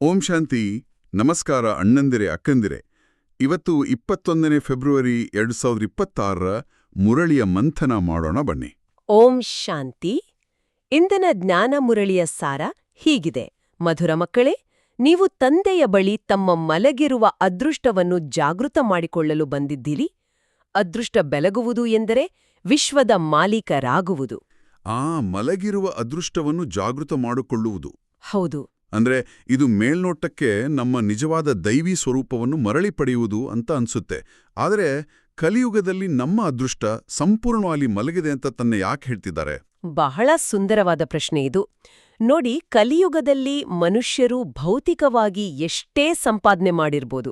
ಓಂ ಶಾಂತಿ ನಮಸ್ಕಾರ ಅಣ್ಣಂದಿರೆ ಅಕ್ಕಂದಿರೆ. ಇವತ್ತು ಇಪ್ಪತ್ತೊಂದನೇ ಫೆಬ್ರವರಿ ಎರಡು ಸಾವಿರದ ಇಪ್ಪತ್ತಾರರ ಮುರಳಿಯ ಮಂಥನ ಮಾಡೋಣ ಬನ್ನಿ. ಓಂ ಶಾಂತಿ. ಇಂದಿನ ಜ್ಞಾನ ಮುರಳಿಯ ಸಾರ ಹೀಗಿದೆ. ಮಧುರ ಮಕ್ಕಳೇ ನೀವು ತಂದೆಯ ಬಳಿ ತಮ್ಮ ಮಲಗಿರುವ ಅದೃಷ್ಟವನ್ನು ಜಾಗೃತ ಮಾಡಿಕೊಳ್ಳಲು ಬಂದಿದ್ದೀರಿ. ಅದೃಷ್ಟ ಬೆಲಗುವುದು ಎಂದರೆ ವಿಶ್ವದ ಮಾಲೀಕರಾಗುವುದು. ಆ ಮಲಗಿರುವ ಅದೃಷ್ಟವನ್ನು ಜಾಗೃತ ಮಾಡಿಕೊಳ್ಳುವುದು. ಹೌದು. ಅಂದ್ರೆ ಇದು ಮೇಲ್ನೋಟಕ್ಕೆ ನಮ್ಮ ನಿಜವಾದ ದೈವಿ ಸ್ವರೂಪವನ್ನು ಮರಳಿ ಪಡೆಯುವುದು ಅಂತ ಅನ್ಸುತ್ತೆ. ಆದರೆ ಕಲಿಯುಗದಲ್ಲಿ ನಮ್ಮ ಅದೃಷ್ಟ ಸಂಪೂರ್ಣವಾಗಿ ಮಲಗಿದೆ ಅಂತ ತನ್ನ ಯಾಕೆ ಹೇಳ್ತಿದ್ದಾರೆ? ಬಹಳ ಸುಂದರವಾದ ಪ್ರಶ್ನೆ ಇದು. ನೋಡಿ ಕಲಿಯುಗದಲ್ಲಿ ಮನುಷ್ಯರು ಭೌತಿಕವಾಗಿ ಎಷ್ಟೇ ಸಂಪಾದನೆ ಮಾಡಿರ್ಬೋದು.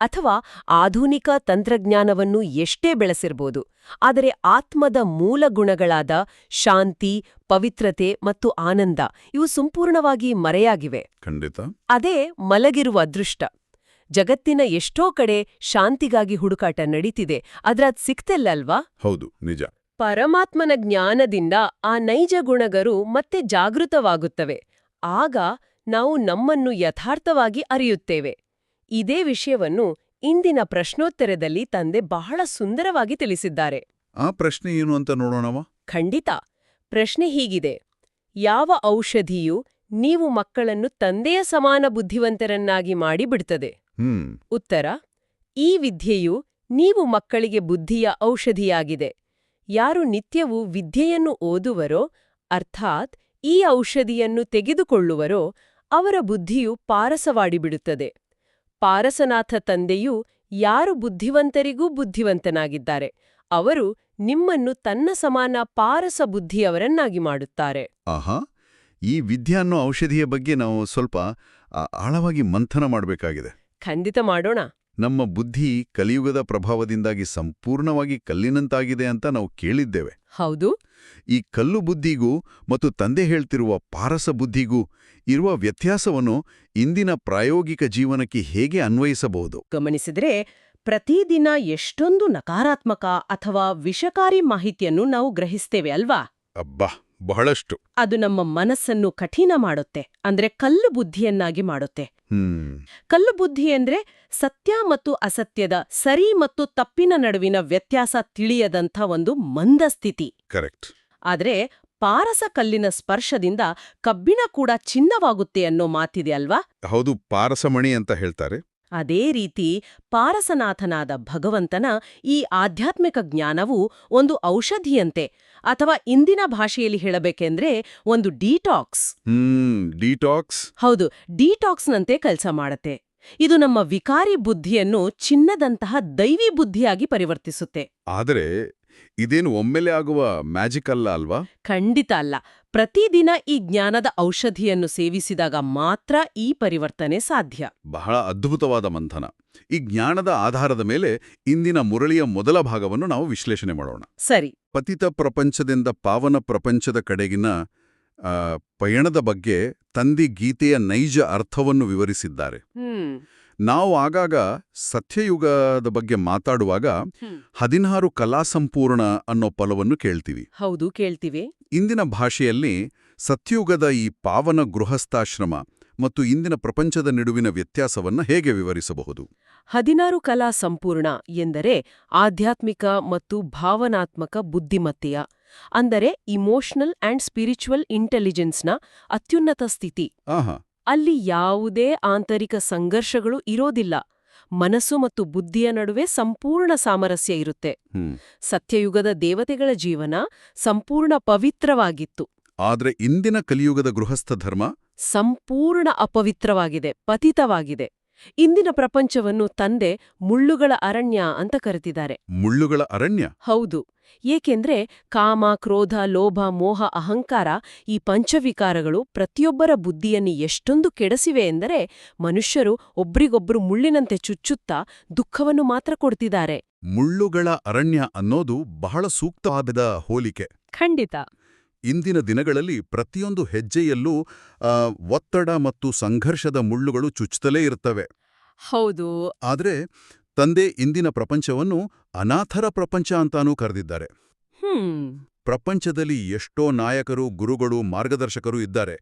ಅಥವಾ ಆಧುನಿಕ ತಂತ್ರಜ್ಞಾನವನ್ನು ಎಷ್ಟೇ ಬೆಳೆಸಿರ್ಬೋದು. ಆದರೆ ಆತ್ಮದ ಮೂಲ ಗುಣಗಳಾದ ಶಾಂತಿ ಪವಿತ್ರತೆ ಮತ್ತು ಆನಂದ ಇವು ಸಂಪೂರ್ಣವಾಗಿ ಮರೆಯಾಗಿವೆ. ಖಂಡಿತ. ಅದೇ ಮಲಗಿರುವ ಅದೃಷ್ಟ. ಜಗತ್ತಿನ ಎಷ್ಟೋ ಕಡೆ ಶಾಂತಿಗಾಗಿ ಹುಡುಕಾಟ ನಡೀತಿದೆ. ಅದ್ರದ್ ಸಿಕ್ತಲ್ಲಲ್ವಾ ಹೌದು ನಿಜ. ಪರಮಾತ್ಮನ ಜ್ಞಾನದಿಂದ ಆ ನೈಜ ಗುಣಗರು ಮತ್ತೆ ಜಾಗೃತವಾಗುತ್ತವೆ. ಆಗ ನಾವು ನಮ್ಮನ್ನು ಯಥಾರ್ಥವಾಗಿ ಅರಿಯುತ್ತೇವೆ. ಇದೇ ವಿಷಯವನ್ನು ಇಂದಿನ ಪ್ರಶ್ನೋತ್ತರದಲ್ಲಿ ತಂದೆ ಬಹಳ ಸುಂದರವಾಗಿ ತಿಳಿಸಿದ್ದಾರೆ. ಆ ಪ್ರಶ್ನೆ ಏನು ಅಂತ ನೋಡೋಣವಾ? ಖಂಡಿತ. ಪ್ರಶ್ನೆ ಹೀಗಿದೆ. ಯಾವ ಔಷಧಿಯು ನೀವು ಮಕ್ಕಳನ್ನು ತಂದೆಯ ಸಮಾನ ಬುದ್ಧಿವಂತರನ್ನಾಗಿ ಮಾಡಿಬಿಡುತ್ತದೆ ಉತ್ತರ ಈ ವಿದ್ಯೆಯು ನೀವು ಮಕ್ಕಳಿಗೆ ಬುದ್ಧಿಯ ಔಷಧಿಯಾಗಿದೆ. ಯಾರು ನಿತ್ಯವೂ ವಿದ್ಯೆಯನ್ನು ಓದುವರೋ ಅರ್ಥಾತ್ ಈ ಔಷಧಿಯನ್ನು ತೆಗೆದುಕೊಳ್ಳುವರೋ ಅವರ ಬುದ್ಧಿಯು ಪಾರಸವಾಡಿಬಿಡುತ್ತದೆ. ಪಾರಸನಾಥ ತಂದೆಯು ಯಾರು ಬುದ್ಧಿವಂತರಿಗೂ ಬುದ್ಧಿವಂತನಾಗಿದ್ದಾರೆ ಅವರು ನಿಮ್ಮನ್ನು ತನ್ನ ಸಮಾನ ಪಾರಸ ಬುದ್ಧಿಯವರನ್ನಾಗಿ ಮಾಡುತ್ತಾರೆ. ಆಹಾ ಈ ವಿದ್ಯೆ ಅನ್ನೋ ಔಷಧಿಯ ಬಗ್ಗೆ ನಾವು ಸ್ವಲ್ಪ ಆಳವಾಗಿ ಮಂಥನ ಮಾಡಬೇಕಾಗಿದೆ. ಖಂಡಿತ ಮಾಡೋಣ. ನಮ್ಮ ಬುದ್ಧಿ ಕಲಿಯುಗದ ಪ್ರಭಾವದಿಂದಾಗಿ ಸಂಪೂರ್ಣವಾಗಿ ಕಲ್ಲಿನಂತಾಗಿದೆ ಅಂತ ನಾವು ಕೇಳಿದ್ದೇವೆ. ಹೌದು. ಈ ಕಲ್ಲು ಬುದ್ಧಿಗೂ ಮತ್ತು ತಂದೆ ಹೇಳ್ತಿರುವ ಪಾರಸ ಬುದ್ಧಿಗೂ ಇರುವ ವ್ಯತ್ಯಾಸವನ್ನು ಇಂದಿನ ಪ್ರಾಯೋಗಿಕ ಜೀವನಕ್ಕೆ ಹೇಗೆ ಅನ್ವಯಿಸಬಹುದು? ಗಮನಿಸಿದ್ರೆ ಪ್ರತಿದಿನ ಎಷ್ಟೊಂದು ನಕಾರಾತ್ಮಕ ಅಥವಾ ವಿಷಕಾರಿ ಮಾಹಿತಿಯನ್ನು ನಾವು ಗ್ರಹಿಸ್ತೇವೆ ಅಲ್ವಾ? ಅಬ್ಬಾ! ಬಹಳಷ್ಟು. ಅದು ನಮ್ಮ ಮನಸ್ಸನ್ನು ಕಠಿಣ ಮಾಡುತ್ತೆ ಅಂದ್ರೆ ಕಲ್ಲು ಬುದ್ಧಿಯನ್ನಾಗಿ ಮಾಡುತ್ತೆ. ಹ್ಮ್. ಕಲ್ಲು ಬುದ್ಧಿ ಅಂದ್ರೆ ಸತ್ಯ ಮತ್ತು ಅಸತ್ಯದ ಸರಿ ಮತ್ತು ತಪ್ಪಿನ ನಡುವಿನ ವ್ಯತ್ಯಾಸ ತಿಳಿಯದಂಥ ಒಂದು ಮಂದ ಸ್ಥಿತಿ. ಕರೆಕ್ಟ್. ಆದ್ರೆ ಪಾರಸ ಕಲ್ಲಿನ ಸ್ಪರ್ಶದಿಂದ ಕಬ್ಬಿಣ ಕೂಡ ಚಿನ್ನವಾಗುತ್ತೆ ಅನ್ನೋ ಮಾತಿದೆ ಅಲ್ವಾ? ಹೌದು ಪಾರಸಮಣಿ ಅಂತ ಹೇಳ್ತಾರೆ. ಅದೇ ರೀತಿ ಪಾರಸನಾಥನಾದ ಭಗವಂತನ ಈ ಆಧ್ಯಾತ್ಮಿಕ ಜ್ಞಾನವು ಒಂದು ಔಷಧಿಯಂತೆ ಅಥವಾ ಇಂದಿನ ಭಾಷೆಯಲ್ಲಿ ಹೇಳಬೇಕೆಂದ್ರೆ ಒಂದು ಡಿಟಾಕ್ಸ್. ಡಿಟಾಕ್ಸ್. ಹೌದು ಡಿಟಾಕ್ಸ್ನಂತೆ ಕೆಲಸ ಮಾಡತ್ತೆ. ಇದು ನಮ್ಮ ವಿಕಾರಿ ಬುದ್ಧಿಯನ್ನು ಚಿನ್ನದಂತಹ ದೈವಿ ಬುದ್ಧಿಯಾಗಿ ಪರಿವರ್ತಿಸುತ್ತೆ. ಆದರೆ ಇದೇನು ಒಮ್ಮೆಲೆ ಆಗುವ ಮ್ಯಾಜಿಕ್ ಅಲ್ಲ ಅಲ್ವಾ? ಖಂಡಿತ ಅಲ್ಲ. ಪ್ರತಿದಿನ ಈ ಜ್ಞಾನದ ಔಷಧಿಯನ್ನು ಸೇವಿಸಿದಾಗ ಮಾತ್ರ ಈ ಪರಿವರ್ತನೆ ಸಾಧ್ಯ. ಬಹಳ ಅದ್ಭುತವಾದ ಮಂಥನ. ಈ ಜ್ಞಾನದ ಆಧಾರದ ಮೇಲೆ ಇಂದಿನ ಮುರಳಿಯ ಮೊದಲ ಭಾಗವನ್ನು ನಾವು ವಿಶ್ಲೇಷಣೆ ಮಾಡೋಣ. ಸರಿ. ಪತಿತ ಪ್ರಪಂಚದಿಂದ ಪಾವನ ಪ್ರಪಂಚದ ಕಡೆಗಿನ ಆ, ಪಯಣದ ಬಗ್ಗೆ ತಂದಿ ಗೀತೆಯ ನೈಜ ಅರ್ಥವನ್ನು ವಿವರಿಸಿದ್ದಾರೆ. ಹ್ಮ್. ನಾವು ಆಗಾಗ ಸತ್ಯಯುಗದ ಬಗ್ಗೆ ಮಾತಾಡುವಾಗ ಹದಿನಾರು ಕಲಾ ಸಂಪೂರ್ಣ ಅನ್ನೋ ಫಲವನ್ನು ಕೇಳ್ತೀವಿ. ಹೌದು ಕೇಳ್ತೀವಿ. ಇಂದಿನ ಭಾಷೆಯಲ್ಲಿ ಸತ್ಯಯುಗದ ಈ ಪಾವನ ಗೃಹಸ್ಥಾಶ್ರಮ ಮತ್ತು ಇಂದಿನ ಪ್ರಪಂಚದ ನಡುವಿನ ವ್ಯತ್ಯಾಸವನ್ನ ಹೇಗೆ ವಿವರಿಸಬಹುದು? ಹದಿನಾರು ಕಲಾ ಸಂಪೂರ್ಣ ಎಂದರೆ ಆಧ್ಯಾತ್ಮಿಕ ಮತ್ತು ಭಾವನಾತ್ಮಕ ಬುದ್ಧಿಮತ್ತೆಯ ಅಂದರೆ ಇಮೋಷನಲ್ ಅಂಡ್ ಸ್ಪಿರಿಚುವಲ್ ಇಂಟೆಲಿಜೆನ್ಸ್ನ ಅತ್ಯುನ್ನತ ಸ್ಥಿತಿ. ಆಹಾ. ಅಲ್ಲಿ ಯಾವುದೇ ಆಂತರಿಕ ಸಂಘರ್ಷಗಳು ಇರೋದಿಲ್ಲ. ಮನಸ್ಸು ಮತ್ತು ಬುದ್ಧಿಯ ನಡುವೆ ಸಂಪೂರ್ಣ ಸಾಮರಸ್ಯ ಇರುತ್ತೆ. ಸತ್ಯಯುಗದ ದೇವತೆಗಳ ಜೀವನ ಸಂಪೂರ್ಣ ಪವಿತ್ರವಾಗಿತ್ತು. ಆದ್ರೆ ಇಂದಿನ ಕಲಿಯುಗದ ಗೃಹಸ್ಥ ಧರ್ಮ? ಸಂಪೂರ್ಣ ಅಪವಿತ್ರವಾಗಿದೆ ಪತಿತವಾಗಿದೆ. ಇಂದಿನ ಪ್ರಪಂಚವನ್ನು ತಂದೆ ಮುಳ್ಳುಗಳ ಅರಣ್ಯ ಅಂತ ಕರೆತಿದ್ದಾರೆ ಮುಳ್ಳುಗಳ ಅರಣ್ಯ? ಹೌದು. ಏಕೆಂದ್ರೆ ಕಾಮ ಕ್ರೋಧ ಲೋಭ ಮೋಹ ಅಹಂಕಾರ ಈ ಪಂಚವಿಕಾರಗಳು ಪ್ರತಿಯೊಬ್ಬರ ಬುದ್ಧಿಯನ್ನು ಎಷ್ಟೊಂದು ಕೆಡಸಿವೆ ಎಂದರೆ ಮನುಷ್ಯರು ಒಬ್ರಿಗೊಬ್ರು ಮುಳ್ಳಿನಂತೆ ಚುಚ್ಚುತ್ತಾ ದುಃಖವನ್ನು ಮಾತ್ರ ಕೊಡ್ತಿದ್ದಾರೆ. ಮುಳ್ಳುಗಳ ಅರಣ್ಯ ಅನ್ನೋದು ಬಹಳ ಸೂಕ್ತವಾದ ಹೋಲಿಕೆ. ಖಂಡಿತ. ಇಂದಿನ ದಿನಗಳಲ್ಲಿ ಪ್ರತಿಯೊಂದು ಹೆಜ್ಜೆಯಲ್ಲೂ ಒತ್ತಡ ಮತ್ತು ಸಂಘರ್ಷದ ಮುಳ್ಳುಗಳು ಚುಚ್ಚುತ್ತಲೇ ಇರ್ತವೆ. ಹೌದು. ಆದರೆ ತಂದೆ ಇಂದಿನ ಪ್ರಪಂಚವನ್ನು ಅನಾಥರ ಪ್ರಪಂಚ ಅಂತಾನೂ ಕರೆದಿದ್ದಾರೆ. ಪ್ರಪಂಚದಲ್ಲಿ ಎಷ್ಟೋ ನಾಯಕರು ಗುರುಗಳು ಮಾರ್ಗದರ್ಶಕರು ಇದ್ದಾರೆ.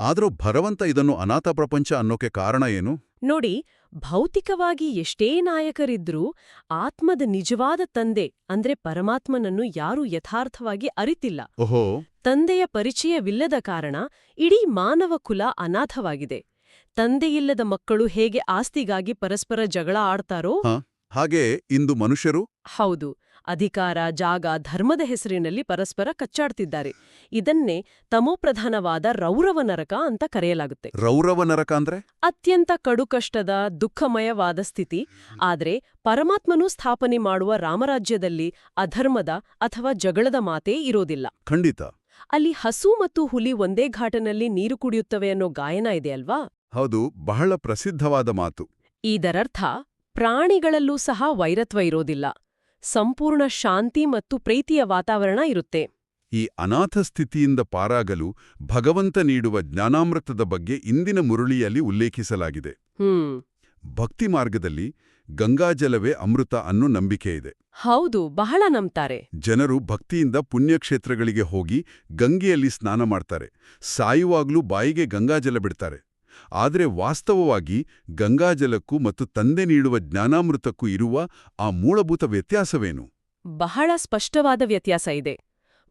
ಆದರೂ ಭರವಂತ ಇದನ್ನು ಅನಾಥ ಪ್ರಪಂಚ ಅನ್ನೋಕೆ ಕಾರಣ ಏನು? ನೋಡಿ ಭೌತಿಕವಾಗಿ ಎಷ್ಟೇ ನಾಯಕರಿದ್ರೂ ಆತ್ಮದ ನಿಜವಾದ ತಂದೆ ಅಂದ್ರೆ ಪರಮಾತ್ಮನನ್ನು ಯಾರೂ ಯಥಾರ್ಥವಾಗಿ ಅರಿತಿಲ್ಲ. ಓಹೋ. ತಂದೆಯ ಪರಿಚಯವಿಲ್ಲದ ಕಾರಣ ಇಡೀ ಮಾನವ ಕುಲ ಅನಾಥವಾಗಿದೆ. ತಂದೆಯಿಲ್ಲದ ಮಕ್ಕಳು ಹೇಗೆ ಆಸ್ತಿಗಾಗಿ ಪರಸ್ಪರ ಜಗಳ ಆಡ್ತಾರೋ ಹಾಗೆ ಇಂದು ಮನುಷ್ಯರು? ಹೌದು. ಅಧಿಕಾರ ಜಾಗ ಧರ್ಮದ ಹೆಸರಿನಲ್ಲಿ ಪರಸ್ಪರ ಕಚ್ಚಾಡ್ತಿದ್ದಾರೆ. ಇದನ್ನೇ ತಮೋಪ್ರಧಾನವಾದ ರೌರವ ನರಕ ಅಂತ ಕರೆಯಲಾಗುತ್ತೆ. ರೌರವ ನರಕ ಅಂದ್ರೆ? ಅತ್ಯಂತ ಕಡುಕಷ್ಟದ ದುಃಖಮಯವಾದ ಸ್ಥಿತಿ. ಆದರೆ ಪರಮಾತ್ಮನು ಸ್ಥಾಪನೆ ಮಾಡುವ ರಾಮರಾಜ್ಯದಲ್ಲಿ ಅಧರ್ಮದ ಅಥವಾ ಜಗಳದ ಮಾತೇ ಇರೋದಿಲ್ಲ. ಖಂಡಿತ. ಅಲ್ಲಿ ಹಸು ಮತ್ತು ಹುಲಿ ಒಂದೇ ಘಾಟನಲ್ಲಿ ನೀರು ಕುಡಿಯುತ್ತವೆ ಅನ್ನೋ ಗಾಯನ ಇದೆ ಅಲ್ವಾ? ಹೌದು ಬಹಳ ಪ್ರಸಿದ್ಧವಾದ ಮಾತು. ಇದರರ್ಥ ಪ್ರಾಣಿಗಳಲ್ಲೂ ಸಹ ವೈರತ್ವ ಇರೋದಿಲ್ಲ. ಸಂಪೂರ್ಣ ಶಾಂತಿ ಮತ್ತು ಪ್ರೀತಿಯ ವಾತಾವರಣ ಇರುತ್ತೆ. ಈ ಅನಾಥ ಸ್ಥಿತಿಯಿಂದ ಪಾರಾಗಲು ಭಗವಂತ ನೀಡುವ ಜ್ಞಾನಾಮೃತದ ಬಗ್ಗೆ ಇಂದಿನ ಮುರುಳಿಯಲ್ಲಿ ಉಲ್ಲೇಖಿಸಲಾಗಿದೆ. ಭಕ್ತಿ ಮಾರ್ಗದಲ್ಲಿ ಗಂಗಾಜಲವೇ ಅಮೃತ ಅನ್ನೋ ಇದೆ. ಹೌದು ಬಹಳ ನಂಬ್ತಾರೆ. ಜನರು ಭಕ್ತಿಯಿಂದ ಪುಣ್ಯಕ್ಷೇತ್ರಗಳಿಗೆ ಹೋಗಿ ಗಂಗೆಯಲ್ಲಿ ಸ್ನಾನ ಮಾಡ್ತಾರೆ. ಸಾಯುವಾಗ್ಲೂ ಬಾಯಿಗೆ ಗಂಗಾಜಲ ಬಿಡ್ತಾರೆ. ಆದರೆ ವಾಸ್ತವವಾಗಿ ಗಂಗಾಜಲಕ್ಕೂ ಮತ್ತು ತಂದೆ ನೀಡುವ ಜ್ಞಾನಾಮೃತಕ್ಕೂ ಇರುವ ಆ ಮೂಲಭೂತ ವ್ಯತ್ಯಾಸವೇನು? ಬಹಳ ಸ್ಪಷ್ಟವಾದ ವ್ಯತ್ಯಾಸ ಇದೆ.